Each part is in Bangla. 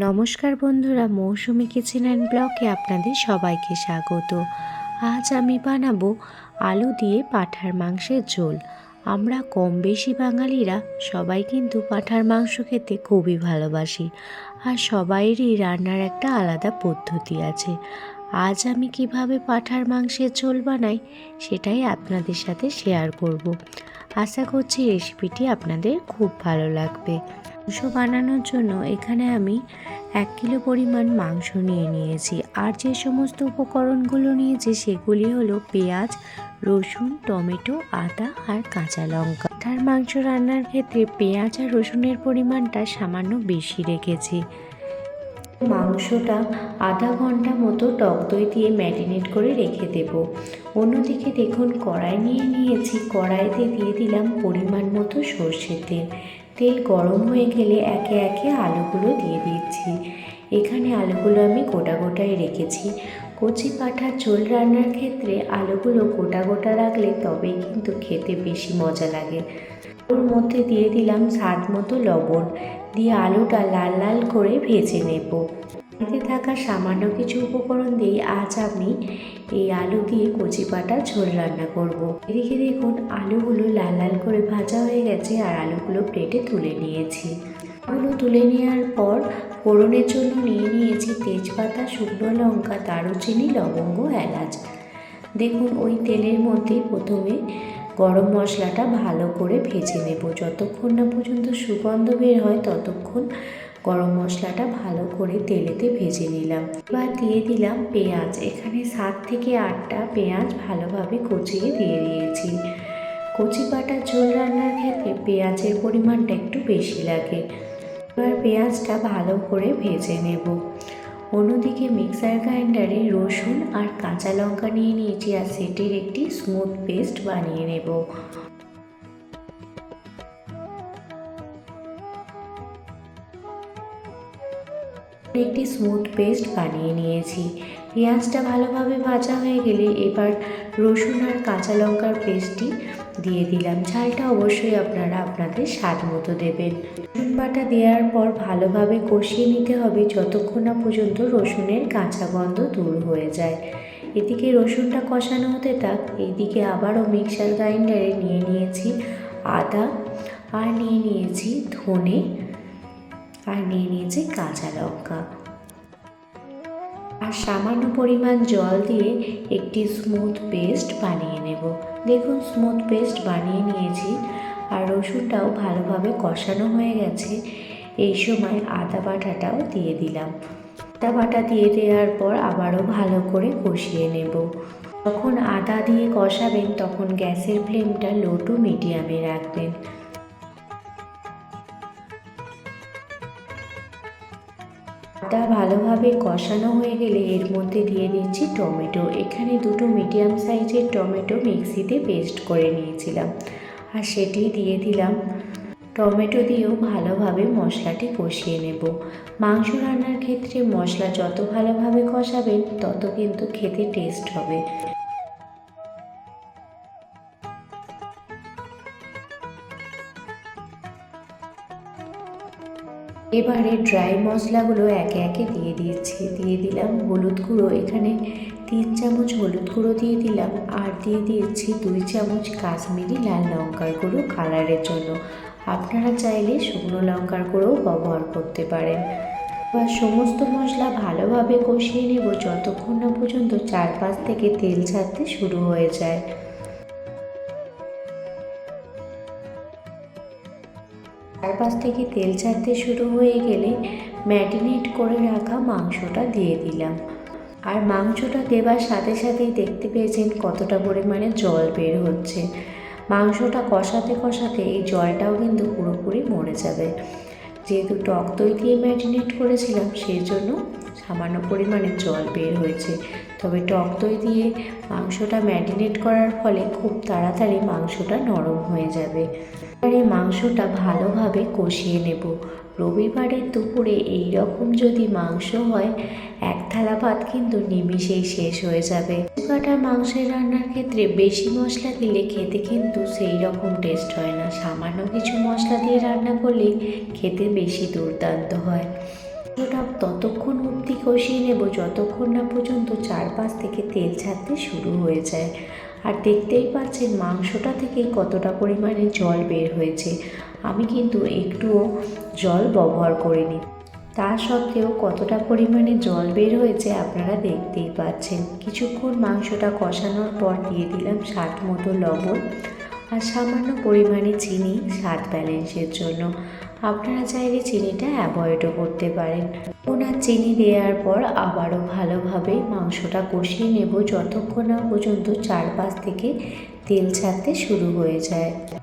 নমস্কার বন্ধুরা, মৌসুমি কিচেন অ্যান্ড ব্লকে আপনাদের সবাইকে স্বাগত। আজ আমি বানাবো আলু দিয়ে পাঁঠার মাংসের ঝোল। আমরা কম বেশি বাঙালিরা সবাই কিন্তু পাঁঠার মাংস খেতে খুবই ভালোবাসি আর সবাইরই রান্নার একটা আলাদা পদ্ধতি আছে। আজ আমি কীভাবে পাঁঠার মাংসের ঝোল বানাই সেটাই আপনাদের সাথে শেয়ার করব। আশা করছি রেসিপিটি আপনাদের খুব ভালো লাগবে। মাংস বানানোর জন্য এখানে আমি এক কিলো পরিমাণ মাংস নিয়ে নিয়েছি। আর যে সমস্ত উপকরণগুলো নিয়েছি সেগুলি হলো পেঁয়াজ, রসুন, টমেটো, আদা আর কাঁচা লঙ্কা। তার মাংস রান্নার ক্ষেত্রে পেঁয়াজ আর রসুনের পরিমাণটা সামান্য বেশি রেখেছি। মাংসটা আধা ঘণ্টা মতো টক দই দিয়ে ম্যারিনেট করে রেখে দেব। অন্যদিকে দেখুন, কড়াই নিয়ে নিয়েছি। কড়াইতে দিয়ে দিলাম পরিমাণ মতো সর্ষের তেল। তেল গরম হয়ে গেলে একে একে আলুগুলো দিয়ে দিচ্ছি। এখানে আলুগুলো আমি গোটা গোটায় রেখেছি। কচি পাঠার ঝোল রান্নার ক্ষেত্রে আলুগুলো গোটা গোটা রাখলে তবেই কিন্তু খেতে বেশি মজা লাগে। ওর মধ্যে দিয়ে দিলাম স্বাদ মতো লবণ। দিয়ে আলুটা লাল লাল করে ভেজে নেব। এতে থাকা সামান্য কিছু উপকরণ দিয়ে আজ আমি এই আলু দিয়ে কচি পাটা ঝোল রান্না করব। এদিকে দেখুন, আলুগুলো লাল লাল করে ভাজা হয়ে গেছে আর আলুগুলো প্লেটে তুলে নিয়েছি। আলু তুলে নেওয়ার পর ফোড়নের জন্য নিয়ে নিয়েছি তেজপাতা, শুকনো লঙ্কা, দারুচিনি, লবঙ্গ, এলাচ। দেখুন, ওই তেলের মধ্যেই প্রথমে গরম মশলাটা ভালো করে ভেজে নেব। যতক্ষণ না পর্যন্ত সুগন্ধ বের হয়, ততক্ষণ গরম মশলাটা ভালো করে তেলেতে ভেজে নিলাম। এবার দিয়ে দিলাম পেঁয়াজ। এখানে সাত থেকে আটটা পেঁয়াজ ভালোভাবে কচিয়ে দিয়ে দিয়েছি। কচি পাটা ঝোল রান্নার ক্ষেত্রে পেঁয়াজের পরিমাণটা একটু বেশি লাগে। এবার পেঁয়াজটা ভালো করে ভেজে নেব। অন্যদিকে মিক্সার গ্রাইন্ডারে রসুন আর কাঁচা লঙ্কা নিয়ে নিয়েছি আর সেটির একটি স্মুথ পেস্ট বানিয়ে নেব। একটি স্মুথ পেস্ট বানিয়ে নিয়েছি। পেঁয়াজটা ভালোভাবে ভাজা হয়ে গেলে এবার রসুন আর কাঁচা লঙ্কার পেস্টটি দিয়ে দিলাম। ঝালটা অবশ্যই আপনারা আপনাদের স্বাদ মতো দেবেন। রসুন বাটা দেওয়ার পর ভালোভাবে কষিয়ে নিতে হবে যতক্ষণ না পর্যন্ত রসুনের কাঁচা গন্ধ দূর হয়ে যায়। এদিকে রসুনটা কষানো হতে থাক এইদিকে আবারও মিক্সার গ্রাইন্ডারে নিয়ে নিয়েছি আদা আর নিয়ে নিয়েছি ধনে আর নিয়ে নিয়েছি কাঁচা লঙ্কা। আর সামান্য পরিমাণ জল দিয়ে একটি স্মুথ পেস্ট বানিয়ে নেব। দেখুন স্মুথ পেস্ট বানিয়ে নিয়েছি আর রসুনটাও ভালোভাবে কষানো হয়ে গেছে। এই সময় আদা বাটাটাও দিয়ে দিলাম। আদা বাটা দিয়ে দেওয়ার পর আবারও ভালো করে কষিয়ে নেব। যখন আদা দিয়ে কষাবেন, তখন গ্যাসের ফ্লেমটা লো টু মিডিয়ামে রাখবেন। আদা ভালোভাবে কষানো হয়ে গেলে এর মধ্যে দিয়ে দিচ্ছি টমেটো। এখানে দুটো মিডিয়াম সাইজের টমেটো মিক্সিতে পেস্ট করে নিয়েছিলাম। আর সেটি দিয়ে দিলাম। টমেটো দিয়েও ভালোভাবে মশলাটি কষিয়ে নেব। মাংস রান্নার ক্ষেত্রে মশলা যত ভালোভাবে কষাবেন, তত কিন্তু খেতে টেস্ট হবে। এবারে ড্রাই মশলাগুলো একে একে দিয়ে দিয়েছি। দিয়ে দিলাম হলুদ গুঁড়ো। এখানে তিন চামচ হলুদ গুঁড়ো দিয়ে দিলাম আর দিয়ে দিয়েছি দুই চামচ কাশ্মীরি লাল লঙ্কার গুঁড়ো কালারের জন্য। আপনারা চাইলে শুকনো লঙ্কার গুঁড়োও ব্যবহার করতে পারেন। বা সমস্ত মশলা ভালোভাবে কষিয়ে নেব। যতক্ষণ না পর্যন্ত চারপাশ থেকে তেল ছাড়তে শুরু হয়ে যায়। চারপাশ থেকে তেল ছাড়তে শুরু হয়ে গেলে ম্যারিনেট করে রাখা মাংসটা দিয়ে দিলাম। আর মাংসটা দেবার সাথে সাথেই দেখতে পেয়েছেন কতটা পরিমাণে জল বের হচ্ছে। মাংসটা কষাতে কষাতে এই জলটাও কিন্তু পুরোপুরি মরে যাবে। যেহেতু টক দই দিয়ে ম্যারিনেট করেছিলাম সেই জন্য সামান্য পরিমাণে জল বের হয়েছে। তবে টক দই দিয়ে মাংসটা ম্যারিনেট করার ফলে খুব তাড়াতাড়ি মাংসটা নরম হয়ে যাবে। আর এই মাংসটা ভালোভাবে কষিয়ে নেব। রবিবারের দুপুরে এই রকম যদি মাংস হয়, এক থালা ভাত কিন্তু নিমিষেই শেষ হয়ে যাবে। কাটা মাংসের রান্নার ক্ষেত্রে বেশি মশলা দিলে খেতে কিন্তু সেই রকম টেস্ট হয় না। সামান্য কিছু মশলা দিয়ে রান্না করলে খেতে বেশি দুর্দান্ত হয়। ওটা ততক্ষণ অবধি কষিয়ে নেব, যতক্ষণ না পর্যন্ত চারপাশ থেকে তেল ছাড়তে শুরু হয়ে যায়। আর দেখতেই পাচ্ছেন মাংসটা থেকে কতটা পরিমাণে জল বের হয়েছে। আমি কিন্তু একটুও জল ব্যবহার করিনি। তা সত্ত্বেও কতটা পরিমাণে জল বের হয়েছে আপনারা দেখতেই পাচ্ছেন। কিছুক্ষণ মাংসটা কষানোর পর দিয়ে দিলাম স্বাদ মতো লবণ আর সামান্য পরিমাণে চিনি স্বাদ ব্যালেন্সের জন্য। আপনারা চাইলে চিনিটা অ্যাভয়েডও করতে পারেন। ওনার চিনি দেওয়ার পর আবারও ভালোভাবে মাংসটা কষিয়ে নেব যতক্ষণ না পর্যন্ত চারপাশ থেকে তেল ছাড়তে শুরু হয়ে যায়।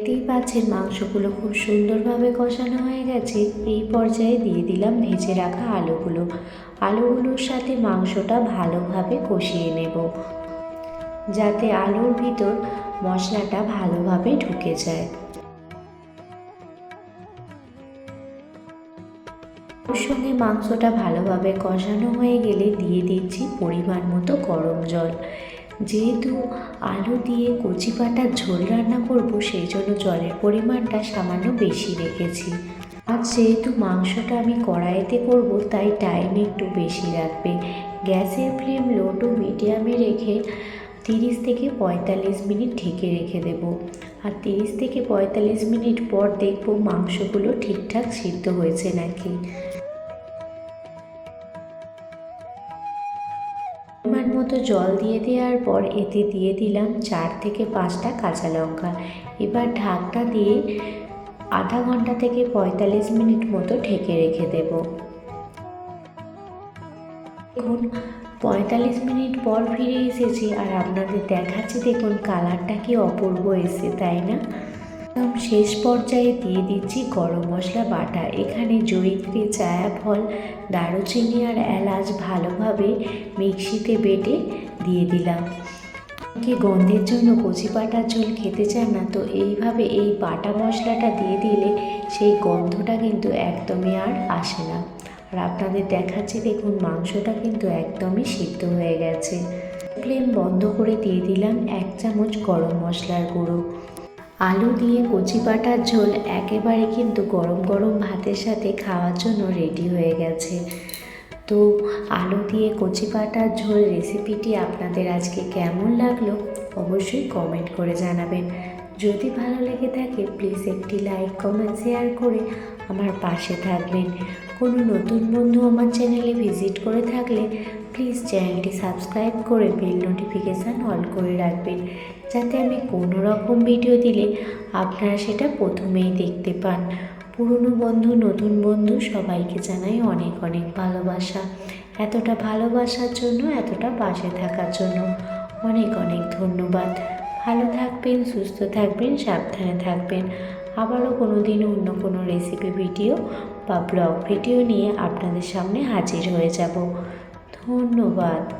দেখতেই পাচ্ছেন মাংসগুলো খুব সুন্দরভাবে কষানো হয়ে গেছে। এই পর্যায়ে দিয়ে দিলাম ভেজে রাখা আলুগুলো। আলুগুলোর সাথে মাংসটা ভালোভাবে কষিয়ে নেব। যাতে আলুর ভিতর মশলাটা ভালোভাবে ঢুকে যায়। ওর সঙ্গে মাংসটা ভালোভাবে কষানো হয়ে গেলে দিয়ে দিচ্ছি পরিমাণ মতো গরম জল। যেহেতু আলু দিয়ে কচি পাটার ঝোল রান্না করব, সেই জন্য জলের পরিমাণটা সামান্য বেশি রেখেছি। আর যেহেতু মাংসটা আমি কড়াইতে করব, তাই টাইম একটু বেশি রাখবে গ্যাসের ফ্লেম লো টু মিডিয়ামে রেখে তিরিশ থেকে পঁয়তাল্লিশ মিনিট ঢেকে রেখে দেব। আর তিরিশ থেকে পঁয়তাল্লিশ মিনিট পর দেখব মাংসগুলো ঠিকঠাক সিদ্ধ হয়েছে নাকি। মতো জল দিয়ে দেওয়ার পর এতে দিয়ে দিলাম চার থেকে পাঁচটা কাঁচা লঙ্কা। এবার ঢাকটা দিয়ে আধা ঘণ্টা থেকে পঁয়তাল্লিশ মিনিট মতো ঢেকে রেখে দেব। দেখুন, পঁয়তাল্লিশ মিনিট পর ফিরে এসেছি আর আপনাদের দেখাচ্ছি, দেখুন কালারটা কি অপূর্ব এসে তাই না? একদম শেষ পর্যায়ে দিয়ে দিচ্ছি গরম মশলা বাটা। এখানে জয়িত্রী ফল দারুচিনি আর এলাচ ভালোভাবে মিক্সিতে বেটে দিয়ে দিলাম। কি গন্ধের জন্য কচি পাটার ঝোল খেতে চান না, তো এইভাবে এই বাটা মশলাটা দিয়ে দিলে সেই গন্ধটা কিন্তু একদমই আর আসে না। আর আপনাদের দেখাচ্ছি, দেখুন মাংসটা কিন্তু একদমই সিদ্ধ হয়ে গেছে। ফ্লেম বন্ধ করে দিয়ে দিলাম এক চামচ গরম মশলার গুঁড়ো। আলু দিয়ে কচি পাটার ঝোল একেবারে কিন্তু গরম গরম ভাতের সাথে খাওয়ার জন্য রেডি হয়ে গেছে। তো আলু দিয়ে কচি পাটার ঝোল রেসিপিটি আপনাদের আজকে কেমন লাগল অবশ্যই কমেন্ট করে জানাবেন। যদি ভালো লেগে থাকে প্লিজ একটি লাইক কমেন্ট শেয়ার করে আমার পাশে থাকবেন। কোনো নতুন বন্ধু আমার চ্যানেলে ভিজিট করে থাকলে প্লিজ চ্যানেলটি সাবস্ক্রাইব করে বেল নোটিফিকেশান অন করে রাখবেন, যাতে আমি কোনো রকম ভিডিও দিলে আপনারা সেটা প্রথমেই দেখতে পান। পুরনো বন্ধু, নতুন বন্ধু সবাইকে জানাই অনেক অনেক ভালোবাসা। এতটা ভালোবাসার জন্য, এতটা পাশে থাকার জন্য অনেক অনেক ধন্যবাদ। ভালো থাকবেন, সুস্থ থাকবেন, সাবধানে থাকবেন। আবারও কোনো দিন অন্য কোনো রেসিপি ভিডিও বা ব্লগ ভিডিও নিয়ে আপনাদের সামনে হাজির হয়ে যাব। ধন্যবাদ।